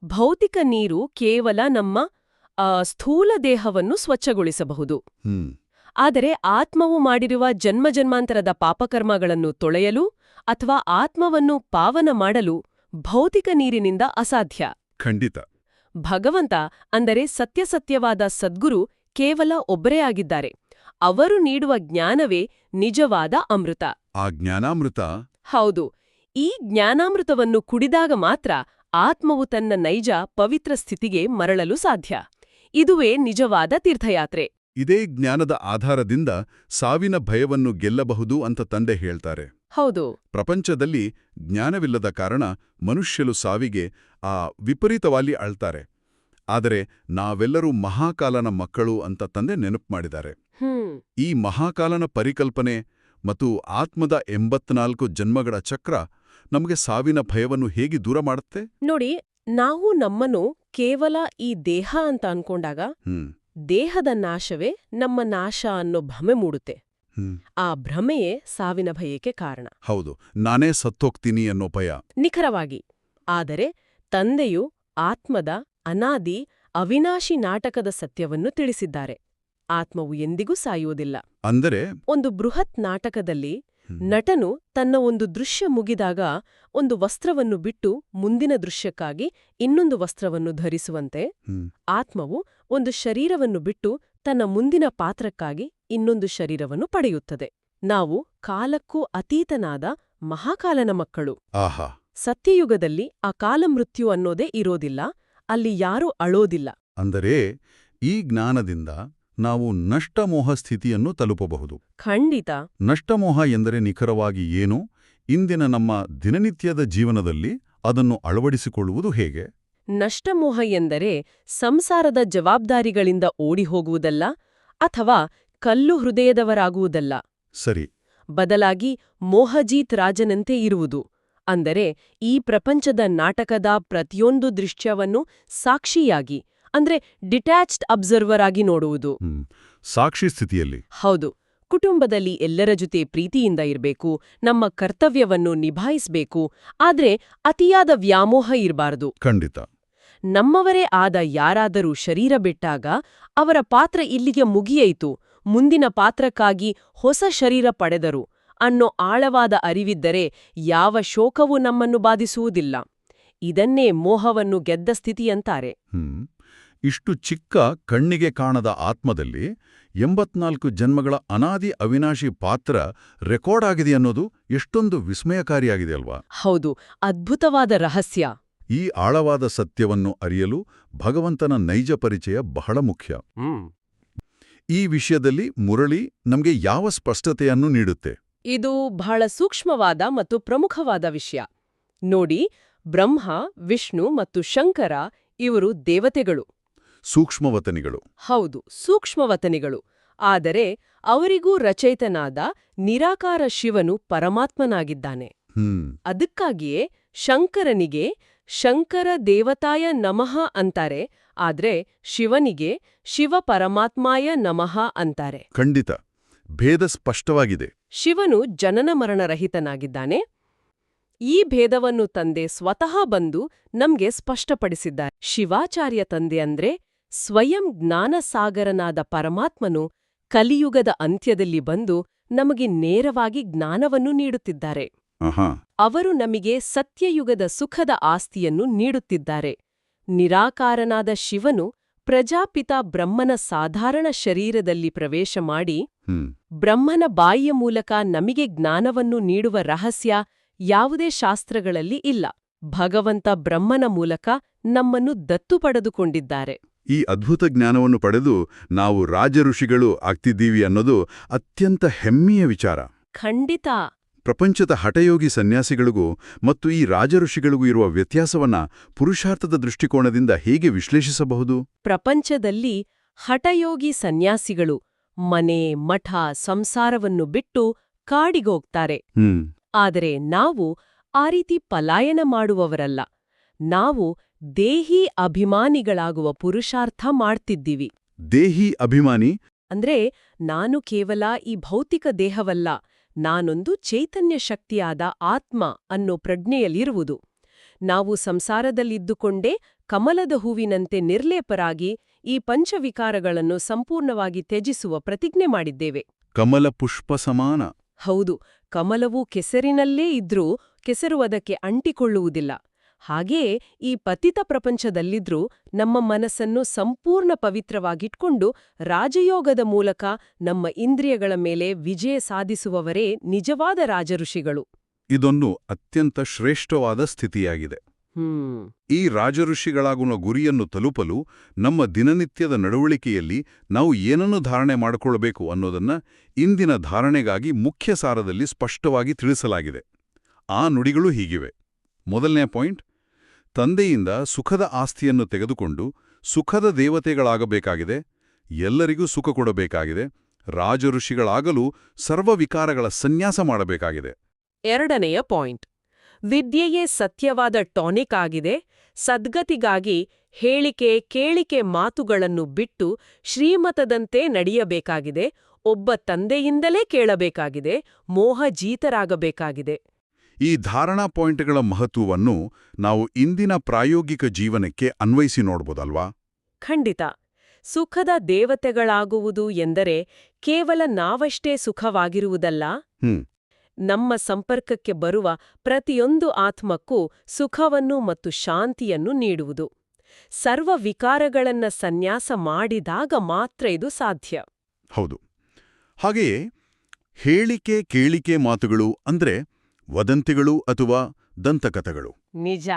ಭೌತಿಕ ನೀರು ಕೇವಲ ನಮ್ಮ ಸ್ಥೂಲ ದೇಹವನ್ನು ಸ್ವಚ್ಛಗೊಳಿಸಬಹುದು. ಆದರೆ ಆತ್ಮವು ಮಾಡಿರುವ ಜನ್ಮಜನ್ಮಾಂತರದ ಪಾಪಕರ್ಮಗಳನ್ನು ತೊಳೆಯಲು ಅಥವಾ ಆತ್ಮವನ್ನು ಪಾವನ ಮಾಡಲು ಭೌತಿಕ ನೀರಿನಿಂದ ಅಸಾಧ್ಯ. ಖಂಡಿತ. ಭಗವಂತ ಅಂದರೆ ಸತ್ಯಸತ್ಯವಾದ ಸದ್ಗುರು ಕೇವಲ ಒಬ್ಬರೇ ಆಗಿದ್ದಾರೆ. ಅವರು ನೀಡುವ ಜ್ಞಾನವೇ ನಿಜವಾದ ಅಮೃತ. ಆ ಜ್ಞಾನಾಮೃತ? ಹೌದು. ಈ ಜ್ಞಾನಾಮೃತವನ್ನು ಕುಡಿದಾಗ ಮಾತ್ರ ಆತ್ಮವು ತನ್ನ ನೈಜ ಪವಿತ್ರ ಸ್ಥಿತಿಗೆ ಮರಳಲು ಸಾಧ್ಯ. ಇದುವೇ ನಿಜವಾದ ತೀರ್ಥಯಾತ್ರೆ. ಇದೇ ಜ್ಞಾನದ ಆಧಾರದಿಂದ ಸಾವಿನ ಭಯವನ್ನು ಗೆಲ್ಲಬಹುದು ಅಂತ ತಂದೆ ಹೇಳ್ತಾರೆ. ಹೌದು. ಪ್ರಪಂಚದಲ್ಲಿ ಜ್ಞಾನವಿಲ್ಲದ ಕಾರಣ ಮನುಷ್ಯರು ಸಾವಿಗೆ ಆ ವಿಪರೀತವಾಗಿ ಅಳ್ತಾರೆ. ಆದರೆ ನಾವೆಲ್ಲರೂ ಮಹಾಕಾಲನ ಮಕ್ಕಳು ಅಂತ ತಂದೆ ನೆನಪು ಮಾಡಿದ್ದಾರೆ. ಹ್ಮ್. ಈ ಮಹಾಕಾಲನ ಪರಿಕಲ್ಪನೆ ಮತ್ತು ಆತ್ಮದ ಎಂಬತ್ನಾಲ್ಕು ಜನ್ಮಗಳ ಚಕ್ರ ನಮಗೆ ಸಾವಿನ ಭಯವನ್ನು ಹೇಗೆ ದೂರ ಮಾಡುತ್ತೆ? ನೋಡಿ ನಾವು ನಮ್ಮನ್ನು ಕೇವಲ ಈ ದೇಹ ಅಂತ ಅನ್ಕೊಂಡಾಗ ಹ್ಮ್. ದೇಹದ ನಾಶವೇ ನಮ್ಮ ನಾಶ ಅನ್ನೋ ಭ್ರಮೆ ಮೂಡುತ್ತೆ. ಆ ಭ್ರಮೆಯೇ ಸಾವಿನ ಭಯಕ್ಕೆ ಕಾರಣ. ಹೌದು ನಾನೇ ಸತ್ತೋಗ್ತೀನಿ ಅನ್ನೋ ಭಯ. ನಿಖರವಾಗಿ. ಆದರೆ ತಂದೆಯು ಆತ್ಮದ ಅನಾದಿ ಅವಿನಾಶಿ ನಾಟಕದ ಸತ್ಯವನ್ನು ತಿಳಿಸಿದ್ದಾರೆ. ಆತ್ಮವು ಎಂದಿಗೂ ಸಾಯುವುದಿಲ್ಲ. ಅಂದರೆ? ಒಂದು ಬೃಹತ್ ನಾಟಕದಲ್ಲಿ ನಟನು ತನ್ನ ಒಂದು ದೃಶ್ಯ ಮುಗಿದಾಗ ಒಂದು ವಸ್ತ್ರವನ್ನು ಬಿಟ್ಟು ಮುಂದಿನ ದೃಶ್ಯಕ್ಕಾಗಿ ಇನ್ನೊಂದು ವಸ್ತ್ರವನ್ನು ಧರಿಸುವಂತೆ ಆತ್ಮವು ಒಂದು ಶರೀರವನ್ನು ಬಿಟ್ಟು ತನ್ನ ಮುಂದಿನ ಪಾತ್ರಕ್ಕಾಗಿ ಇನ್ನೊಂದು ಶರೀರವನ್ನು ಪಡೆಯುತ್ತದೆ. ನಾವು ಕಾಲಕ್ಕೂ ಅತೀತನಾದ ಮಹಾಕಾಲನ ಮಕ್ಕಳು. ಆಹಾ. ಸತ್ಯಯುಗದಲ್ಲಿ ಆ ಕಾಲಮೃತ್ಯು ಅನ್ನೋದೇ ಇರೋದಿಲ್ಲ. ಅಲ್ಲಿ ಯಾರೂ ಅಳೋದಿಲ್ಲ. ಅಂದರೆ ಈ ಜ್ಞಾನದಿಂದ ನಾವು ನಷ್ಟಮೋಹ ಸ್ಥಿತಿಯನ್ನು ತಲುಪಬಹುದು. ಖಂಡಿತ. ನಷ್ಟಮೋಹ ಎಂದರೆ ನಿಖರವಾಗಿ ಏನು? ಇಂದಿನ ನಮ್ಮ ದಿನನಿತ್ಯದ ಜೀವನದಲ್ಲಿ ಅದನ್ನು ಅಳವಡಿಸಿಕೊಳ್ಳುವುದು ಹೇಗೆ? ನಷ್ಟಮೋಹ ಎಂದರೆ ಸಂಸಾರದ ಜವಾಬ್ದಾರಿಗಳಿಂದ ಓಡಿ ಹೋಗುವುದಲ್ಲ ಅಥವಾ ಕಲ್ಲು ಹೃದಯದವರಾಗುವುದಲ್ಲ. ಸರಿ. ಬದಲಾಗಿ ಮೋಹಜೀತ್ ರಾಜನಂತೆ ಇರುವುದು. ಅಂದರೆ ಈ ಪ್ರಪಂಚದ ನಾಟಕದ ಪ್ರತಿಯೊಂದು ದೃಶ್ಯವನ್ನು ಸಾಕ್ಷಿಯಾಗಿ ಅಂದ್ರೆ ಡಿಟ್ಯಾಚ್ಡ್ ಅಬ್ಸರ್ವರ್ ಆಗಿ ನೋಡುವುದು. ಸಾಕ್ಷಿ ಸ್ಥಿತಿಯಲ್ಲಿ. ಹೌದು ಕುಟುಂಬದಲ್ಲಿ ಎಲ್ಲರ ಜೊತೆ ಪ್ರೀತಿಯಿಂದ ಇರಬೇಕು ನಮ್ಮ ಕರ್ತವ್ಯವನ್ನು ನಿಭಾಯಿಸಬೇಕು ಆದ್ರೆ ಅತಿಯಾದ ವ್ಯಾಮೋಹ ಇರಬಾರದು. ಖಂಡಿತ. ನಮ್ಮವರೇ ಆದ ಯಾರಾದರೂ ಶರೀರ ಬಿಟ್ಟಾಗ ಅವರ ಪಾತ್ರ ಇಲ್ಲಿಗೆ ಮುಗಿಯಿತು ಮುಂದಿನ ಪಾತ್ರಕ್ಕಾಗಿ ಹೊಸ ಶರೀರ ಪಡೆದರು ಅನ್ನೋ ಆಳವಾದ ಅರಿವಿದ್ದರೆ ಯಾವ ಶೋಕವೂ ನಮ್ಮನ್ನು ಬಾಧಿಸುವುದಿಲ್ಲ. ಇದನ್ನೇ ಮೋಹವನ್ನು ಗೆದ್ದ ಸ್ಥಿತಿಯಂತಾರೆ ಹ್ಮ್. ಇಷ್ಟು ಚಿಕ್ಕ ಕಣ್ಣಿಗೆ ಕಾಣದ ಆತ್ಮದಲ್ಲಿ ಎಂಬತ್ನಾಲ್ಕು ಜನ್ಮಗಳ ಅನಾದಿ ಅವಿನಾಶಿ ಪಾತ್ರ ರೆಕಾರ್ಡ್ ಆಗಿದೆ ಅನ್ನೋದು ಎಷ್ಟೊಂದು ವಿಸ್ಮಯಕಾರಿಯಾಗಿದೆ ಅಲ್ವಾ? ಹೌದು ಅದ್ಭುತವಾದ ರಹಸ್ಯ. ಈ ಆಳವಾದ ಸತ್ಯವನ್ನು ಅರಿಯಲು ಭಗವಂತನ ನೈಜ ಪರಿಚಯ ಬಹಳ ಮುಖ್ಯ. ಈ ವಿಷಯದಲ್ಲಿ ಮುರಳಿ ನಮಗೆ ಯಾವ ಸ್ಪಷ್ಟತೆಯನ್ನು ನೀಡುತ್ತೆ? ಇದು ಬಹಳ ಸೂಕ್ಷ್ಮವಾದ ಮತ್ತು ಪ್ರಮುಖವಾದ ವಿಷಯ. ನೋಡಿ ಬ್ರಹ್ಮ ವಿಷ್ಣು ಮತ್ತು ಶಂಕರ ಇವರು ದೇವತೆಗಳು. ಸೂಕ್ಷ್ಮವತನಿಗಳು. ಹೌದು ಸೂಕ್ಷ್ಮವತನಿಗಳು. ಆದರೆ ಅವರಿಗೂ ರಚಯಿತನಾದ ನಿರಾಕಾರ ಶಿವನು ಪರಮಾತ್ಮನಾಗಿದ್ದಾನೆ. ಅದಕ್ಕಾಗಿಯೇ ಶಂಕರನಿಗೆ ಶಂಕರ ದೇವತಾಯ ನಮಃ ಅಂತಾರೆ ಆದ್ರೆ ಶಿವನಿಗೆ ಶಿವ ಪರಮಾತ್ಮಾಯ ನಮಃ ಅಂತಾರೆ. ಖಂಡಿತ. ಭೇದ ಸ್ಪಷ್ಟವಾಗಿದೆ. ಶಿವನು ಜನನ ಮರಣರಹಿತನಾಗಿದ್ದಾನೆ. ಈ ಭೇದವನ್ನು ತಂದೆ ಸ್ವತಃ ಬಂದು ನಮ್ಗೆ ಸ್ಪಷ್ಟಪಡಿಸಿದ್ದಾರೆ. ಶಿವಾಚಾರ್ಯ ತಂದೆ ಅಂದ್ರೆ ಸ್ವಯಂ ಜ್ಞಾನಸಾಗರನಾದ ಪರಮಾತ್ಮನು ಕಲಿಯುಗದ ಅಂತ್ಯದಲ್ಲಿ ಬಂದು ನಮಗೆ ನೇರವಾಗಿ ಜ್ಞಾನವನ್ನು ನೀಡುತ್ತಿದ್ದಾರೆ. ಅವರು ನಮಗೆ ಸತ್ಯಯುಗದ ಸುಖದ ಆಸ್ತಿಯನ್ನು ನೀಡುತ್ತಿದ್ದಾರೆ. ನಿರಾಕಾರನಾದ ಶಿವನು ಪ್ರಜಾಪಿತ ಬ್ರಹ್ಮನ ಸಾಧಾರಣ ಶರೀರದಲ್ಲಿ ಪ್ರವೇಶ ಮಾಡಿ ಹ್ಮ್. ಬ್ರಹ್ಮನ ಬಾಯಿಯ ಮೂಲಕ ನಮಗೆ ಜ್ಞಾನವನ್ನು ನೀಡುವ ರಹಸ್ಯ ಯಾವುದೇ ಶಾಸ್ತ್ರಗಳಲ್ಲಿ ಇಲ್ಲ. ಭಗವಂತ ಬ್ರಹ್ಮನ ಮೂಲಕ ನಮ್ಮನ್ನು ದತ್ತು ಪಡೆದುಕೊಂಡಿದ್ದಾರೆ. ಈ ಅದ್ಭುತ ಜ್ಞಾನವನ್ನು ಪಡೆದು ನಾವು ರಾಜಋಷಿಗಳು ಆಗ್ತಿದ್ದೀವಿ ಅನ್ನೋದು ಅತ್ಯಂತ ಹೆಮ್ಮೆಯ ವಿಚಾರ. ಖಂಡಿತ. ಪ್ರಪಂಚದ ಹಠಯೋಗಿ ಸನ್ಯಾಸಿಗಳಿಗೂ ಮತ್ತು ಈ ರಾಜಋಷಿಗಳಿಗೂ ಇರುವ ವ್ಯತ್ಯಾಸವನ್ನ ಪುರುಷಾರ್ಥದ ದೃಷ್ಟಿಕೋನದಿಂದ ಹೇಗೆ ವಿಶ್ಲೇಷಿಸಬಹುದು? ಪ್ರಪಂಚದಲ್ಲಿ ಹಠಯೋಗಿ ಸನ್ಯಾಸಿಗಳು ಮನೆ ಮಠ ಸಂಸಾರವನ್ನು ಬಿಟ್ಟು ಕಾಡಿಗೋಗ್ತಾರೆ. ಆದರೆ ನಾವು ಆ ರೀತಿ ಪಲಾಯನ ಮಾಡುವವರಲ್ಲ. ನಾವು ದೇಹಿ ಅಭಿಮಾನಿಗಳಾಗುವ ಪುರುಷಾರ್ಥ ಮಾಡ್ತಿದ್ದೀವಿ. ದೇಹಿ ಅಭಿಮಾನಿ? ಅಂದ್ರೆ ನಾನು ಕೇವಲ ಈ ಭೌತಿಕ ದೇಹವಲ್ಲ ನಾನೊಂದು ಚೈತನ್ಯ ಶಕ್ತಿಯಾದ ಆತ್ಮ ಅನ್ನೋ ಪ್ರಜ್ಞೆಯಲ್ಲಿರುವುದು. ನಾವು ಸಂಸಾರದಲ್ಲಿದ್ದುಕೊಂಡೇ ಕಮಲದ ಹೂವಿನಂತೆ ನಿರ್ಲೇಪರಾಗಿ ಈ ಪಂಚವಿಕಾರಗಳನ್ನು ಸಂಪೂರ್ಣವಾಗಿ ತ್ಯಜಿಸುವ ಪ್ರತಿಜ್ಞೆ ಮಾಡಿದ್ದೇವೆ. ಕಮಲ ಪುಷ್ಪ ಸಮಾನ. ಹೌದು ಕಮಲವು ಕೆಸರಿನಲ್ಲೇ ಇದ್ರೂ ಕೆಸರು ಅದಕ್ಕೆ ಅಂಟಿಕೊಳ್ಳುವುದಿಲ್ಲ. ಹಾಗೆಯೇ ಈ ಪತಿತ ಪ್ರಪಂಚದಲ್ಲಿದ್ರೂ ನಮ್ಮ ಮನಸ್ಸನ್ನು ಸಂಪೂರ್ಣ ಪವಿತ್ರವಾಗಿಟ್ಕೊಂಡು ರಾಜಯೋಗದ ಮೂಲಕ ನಮ್ಮ ಇಂದ್ರಿಯಗಳ ಮೇಲೆ ವಿಜಯ ಸಾಧಿಸುವವರೇ ನಿಜವಾದ ರಾಜಋಷಿಗಳು. ಇದೊಂದು ಅತ್ಯಂತ ಶ್ರೇಷ್ಠವಾದ ಸ್ಥಿತಿಯಾಗಿದೆ. ಈ ರಾಜಋಷಿಗಳಾಗುವ ಗುರಿಯನ್ನು ತಲುಪಲು ನಮ್ಮ ದಿನನಿತ್ಯದ ನಡವಳಿಕೆಯಲ್ಲಿ ನಾವು ಏನನ್ನು ಧಾರಣೆ ಮಾಡಿಕೊಳ್ಳಬೇಕು ಅನ್ನೋದನ್ನ ಇಂದಿನ ಧಾರಣೆಗಾಗಿ ಮುಖ್ಯ ಸಾರದಲ್ಲಿ ಸ್ಪಷ್ಟವಾಗಿ ತಿಳಿಸಲಾಗಿದೆ. ಆ ನುಡಿಗಳು ಹೀಗಿವೆ. ಮೊದಲನೇ ಪಾಯಿಂಟ್ ತಂದೆಯಿಂದ ಸುಖದ ಆಸ್ತಿಯನ್ನು ತೆಗೆದುಕೊಂಡು ಸುಖದ ದೇವತೆಗಳಾಗಬೇಕಾಗಿದೆ, ಎಲ್ಲರಿಗೂ ಸುಖ ಕೊಡಬೇಕಾಗಿದೆ, ರಾಜಋಷಿಗಳಾಗಲು ಸರ್ವವಿಕಾರಗಳ ಸನ್ಯಾಸ ಮಾಡಬೇಕಾಗಿದೆ. ಎರಡನೆಯ ಪಾಯಿಂಟ್. ವಿದ್ಯೆಯೇ ಸತ್ಯವಾದ ಟಾನಿಕ್ ಆಗಿದೆ, ಸದ್ಗತಿಗಾಗಿ ಹೇಳಿಕೆ ಕೇಳಿಕೆ ಮಾತುಗಳನ್ನು ಬಿಟ್ಟು ಶ್ರೀಮತದಂತೆ ನಡೆಯಬೇಕಾಗಿದೆ, ಒಬ್ಬ ತಂದೆಯಿಂದಲೇ ಕೇಳಬೇಕಾಗಿದೆ ಮೋಹಜೀತರಾಗಬೇಕಾಗಿದೆ ಈ ಧಾರಣಾ ಪಾಯಿಂಟ್ಗಳ ಮಹತ್ವವನ್ನು ನಾವು ಇಂದಿನ ಪ್ರಾಯೋಗಿಕ ಜೀವನಕ್ಕೆ ಅನ್ವಯಿಸಿ ನೋಡ್ಬೋದಲ್ವಾ? ಖಂಡಿತ. ಸುಖದ ದೇವತೆಗಳಾಗುವುದು ಎಂದರೆ ಕೇವಲ ನಾವಷ್ಟೇ ಸುಖವಾಗಿರುವುದಲ್ಲ? ನಮ್ಮ ಸಂಪರ್ಕಕ್ಕೆ ಬರುವ ಪ್ರತಿಯೊಂದು ಆತ್ಮಕ್ಕೂ ಸುಖವನ್ನು ಮತ್ತು ಶಾಂತಿಯನ್ನು ನೀಡುವುದು. ಸರ್ವ ವಿಕಾರಗಳನ್ನ ಸನ್ಯಾಸ ಮಾಡಿದಾಗ ಮಾತ್ರ ಇದು ಸಾಧ್ಯ. ಹೌದು. ಹಾಗೆಯೇ ಹೇಳಿಕೆ ಕೇಳಿಕೆ ಮಾತುಗಳು ಅಂದ್ರೆ ವದಂತಿಗಳು ಅಥವಾ ದಂತಕಥೆಗಳು. ನಿಜ.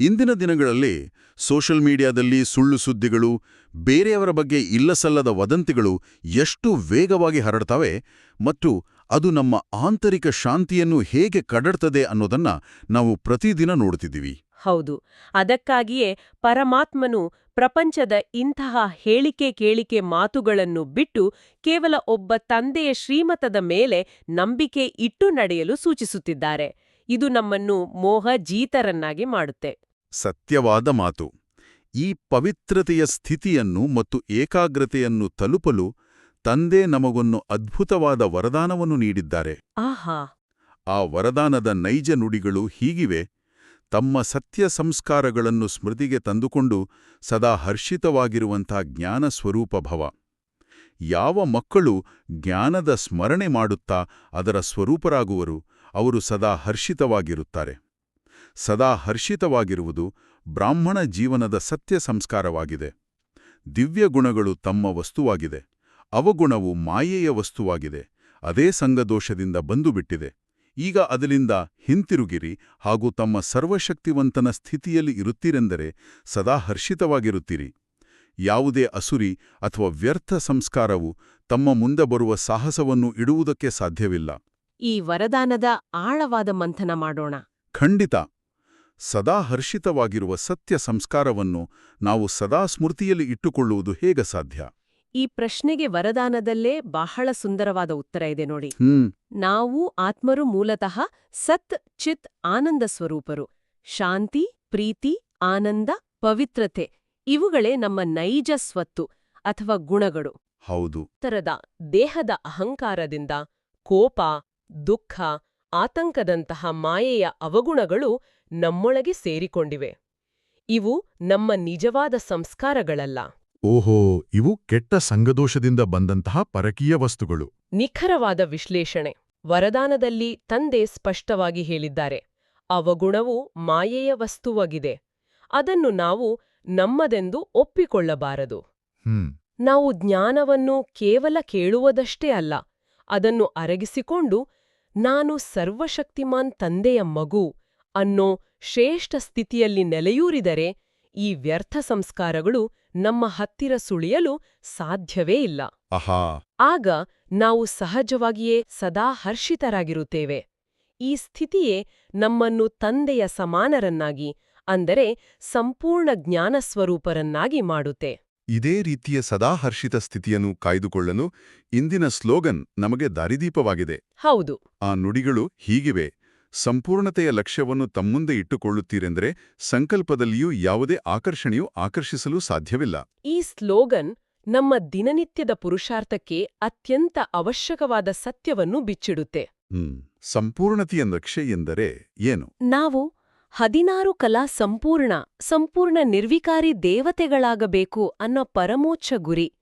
ಇಂದಿನ ದಿನಗಳಲ್ಲಿ ಸೋಷಲ್ ಮೀಡಿಯಾದಲ್ಲಿ ಸುಳ್ಳು ಸುದ್ದಿಗಳು ಬೇರೆಯವರ ಬಗ್ಗೆ ಇಲ್ಲಸಲ್ಲದ ವದಂತಿಗಳು ಎಷ್ಟು ವೇಗವಾಗಿ ಹರಡ್ತವೆ ಮತ್ತು ಅದು ನಮ್ಮ ಆಂತರಿಕ ಶಾಂತಿಯನ್ನು ಹೇಗೆ ಕಡಡ್ತದೆ ಅನ್ನೋದನ್ನ ನಾವು ಪ್ರತಿದಿನ ನೋಡ್ತಿದ್ದೀವಿ. ಹೌದು. ಅದಕ್ಕಾಗಿಯೇ ಪರಮಾತ್ಮನು ಪ್ರಪಂಚದ ಇಂತಹ ಹೇಳಿಕೆ ಕೇಳಿಕೆ ಮಾತುಗಳನ್ನು ಬಿಟ್ಟು ಕೇವಲ ಒಬ್ಬ ತಂದೆಯ ಶ್ರೀಮತದ ಮೇಲೆ ನಂಬಿಕೆ ಇಟ್ಟು ನಡೆಯಲು ಸೂಚಿಸುತ್ತಿದ್ದಾರೆ. ಇದು ನಮ್ಮನ್ನು ಮೋಹ ಜೀತರನ್ನಾಗಿ ಮಾಡುತ್ತೆ. ಸತ್ಯವಾದ ಮಾತು. ಈ ಪವಿತ್ರತೆಯ ಸ್ಥಿತಿಯನ್ನು ಮತ್ತು ಏಕಾಗ್ರತೆಯನ್ನು ತಲುಪಲು ತಂದೆ ನಮಗೊಂದು ಅದ್ಭುತವಾದ ವರದಾನವನ್ನು ನೀಡಿದ್ದಾರೆ. ಆಹಾ! ಆ ವರದಾನದ ನೈಜ ನುಡಿಗಳು ಹೀಗಿವೆ. ತಮ್ಮ ಸತ್ಯ ಸಂಸ್ಕಾರಗಳನ್ನು ಸ್ಮೃತಿಗೆ ತಂದುಕೊಂಡು ಸದಾ ಹರ್ಷಿತವಾಗಿರುವಂಥ ಜ್ಞಾನ ಸ್ವರೂಪ ಭವ. ಯಾವ ಮಕ್ಕಳು ಜ್ಞಾನದ ಸ್ಮರಣೆ ಮಾಡುತ್ತಾ ಅದರ ಸ್ವರೂಪರಾಗುವರು, ಅವರು ಸದಾ ಹರ್ಷಿತವಾಗಿರುತ್ತಾರೆ. ಸದಾ ಹರ್ಷಿತವಾಗಿರುವುದು ಬ್ರಾಹ್ಮಣ ಜೀವನದ ಸತ್ಯ ಸಂಸ್ಕಾರವಾಗಿದೆ. ದಿವ್ಯ ಗುಣಗಳು ತಮ್ಮ ವಸ್ತುವಾಗಿದೆ. ಅವಗುಣವು ಮಾಯೆಯ ವಸ್ತುವಾಗಿದೆ. ಅದೇ ಸಂಗದೋಷದಿಂದ ಬಂದುಬಿಟ್ಟಿದೆ. ಈಗ ಅದರಿಂದ ಹಿಂತಿರುಗಿರಿ ಹಾಗೂ ತಮ್ಮ ಸರ್ವಶಕ್ತಿವಂತನ ಸ್ಥಿತಿಯಲ್ಲಿ ಇರುತ್ತೀರೆಂದರೆ ಸದಾ ಹರ್ಷಿತವಾಗಿರುತ್ತೀರಿ. ಯಾವುದೇ ಅಸುರಿ ಅಥವಾ ವ್ಯರ್ಥ ಸಂಸ್ಕಾರವು ತಮ್ಮ ಮುಂದೆ ಬರುವ ಸಾಹಸವನ್ನು ಇಡುವುದಕ್ಕೆ ಸಾಧ್ಯವಿಲ್ಲ. ಈ ವರದಾನದ ಆಳವಾದ ಮಂಥನ ಮಾಡೋಣ. ಖಂಡಿತ. ಸದಾ ಹರ್ಷಿತವಾಗಿರುವ ಸತ್ಯ ಸಂಸ್ಕಾರವನ್ನು ನಾವು ಸದಾ ಸ್ಮೃತಿಯಲ್ಲಿ ಇಟ್ಟುಕೊಳ್ಳುವುದು ಹೇಗೆ ಸಾಧ್ಯ? ಈ ಪ್ರಶ್ನೆಗೆ ವರದಾನದಲ್ಲೇ ಬಹಳ ಸುಂದರವಾದ ಉತ್ತರ ಇದೆ ನೋಡಿ. ನಾವು ಆತ್ಮರು ಮೂಲತಃ ಸತ್ ಚಿತ್ ಆನಂದ ಸ್ವರೂಪರು. ಶಾಂತಿ ಪ್ರೀತಿ ಆನಂದ ಪವಿತ್ರತೆ ಇವುಗಳೇ ನಮ್ಮ ನೈಜ ಸ್ವತ್ತು ಅಥವಾ ಗುಣಗಳು. ಹೌದು. ತರದ ದೇಹದ ಅಹಂಕಾರದಿಂದ ಕೋಪ ದುಃಖ ಆತಂಕದಂತಹ ಮಾಯೆಯ ಅವಗುಣಗಳು ನಮ್ಮೊಳಗೆ ಸೇರಿಕೊಂಡಿವೆ. ಇವು ನಮ್ಮ ನಿಜವಾದ ಸಂಸ್ಕಾರಗಳಲ್ಲ. ಓಹೋ ಇವು ಕೆಟ್ಟ ಸಂಗದೋಷದಿಂದ ಬಂದಂತಹ ಪರಕೀಯ ವಸ್ತುಗಳು. ನಿಖರವಾದ ವಿಶ್ಲೇಷಣೆ. ವರದಾನದಲ್ಲಿ ತಂದೆ ಸ್ಪಷ್ಟವಾಗಿ ಹೇಳಿದ್ದಾರೆ. ಅವಗುಣವು ಮಾಯೆಯ ವಸ್ತುವಾಗಿದೆ. ಅದನ್ನು ನಾವು ನಮ್ಮದೆಂದು ಒಪ್ಪಿಕೊಳ್ಳಬಾರದು. ನಾವು ಜ್ಞಾನವನ್ನು ಕೇವಲ ಕೇಳುವುದಷ್ಟೇ ಅಲ್ಲ ಅದನ್ನು ಅರಗಿಸಿಕೊಂಡು ನಾನು ಸರ್ವಶಕ್ತಿಮಾನ್ ತಂದೆಯ ಮಗು ಅನ್ನೋ ಶ್ರೇಷ್ಠ ಸ್ಥಿತಿಯಲ್ಲಿ ನೆಲೆಯೂರಿದರೆ ಈ ವ್ಯರ್ಥ ಸಂಸ್ಕಾರಗಳು ನಮ್ಮ ಹತ್ತಿರ ಸುಳಿಯಲು ಸಾಧ್ಯವೇ ಇಲ್ಲ. ಅಹಾ ಆಗ ನಾವು ಸಹಜವಾಗಿಯೇ ಸದಾ ಹರ್ಷಿತರಾಗಿರುತ್ತೇವೆ. ಈ ಸ್ಥಿತಿಯೇ ನಮ್ಮನ್ನು ತಂದೆಯ ಸಮಾನರನ್ನಾಗಿ ಅಂದರೆ ಸಂಪೂರ್ಣ ಜ್ಞಾನಸ್ವರೂಪರನ್ನಾಗಿ ಮಾಡುತ್ತೆ. ಇದೇ ರೀತಿಯ ಸದಾ ಹರ್ಷಿತ ಸ್ಥಿತಿಯನ್ನು ಕಾಯ್ದುಕೊಳ್ಳಲು ಇಂದಿನ ಸ್ಲೋಗನ್ ನಮಗೆ ದಾರಿದೀಪವಾಗಿದೆ. ಹೌದು. ಆ ನುಡಿಗಳು ಹೀಗಿವೆ. ಸಂಪೂರ್ಣತೆಯ ಲಕ್ಷ್ಯವನ್ನು ತಮ್ಮುಂದೆ ಇಟ್ಟುಕೊಳ್ಳುತ್ತೀರೆಂದರೆ ಸಂಕಲ್ಪದಲ್ಲಿಯೂ ಯಾವುದೇ ಆಕರ್ಷಣೆಯು ಆಕರ್ಷಿಸಲು ಸಾಧ್ಯವಿಲ್ಲ. ಈ ಸ್ಲೋಗನ್ ನಮ್ಮ ದಿನನಿತ್ಯದ ಪುರುಷಾರ್ಥಕ್ಕೆ ಅತ್ಯಂತ ಅವಶ್ಯಕವಾದ ಸತ್ಯವನ್ನು ಬಿಚ್ಚಿಡುತ್ತೆ. ಸಂಪೂರ್ಣತೆಯ ಲಕ್ಷ್ಯ ಎಂದರೆ ಏನು? ನಾವು ಹದಿನಾರು ಕಲಾ ಸಂಪೂರ್ಣ ಸಂಪೂರ್ಣ ನಿರ್ವಿಕಾರಿ ದೇವತೆಗಳಾಗಬೇಕು ಅನ್ನೋ ಪರಮೋಚ್ಛ ಗುರಿ.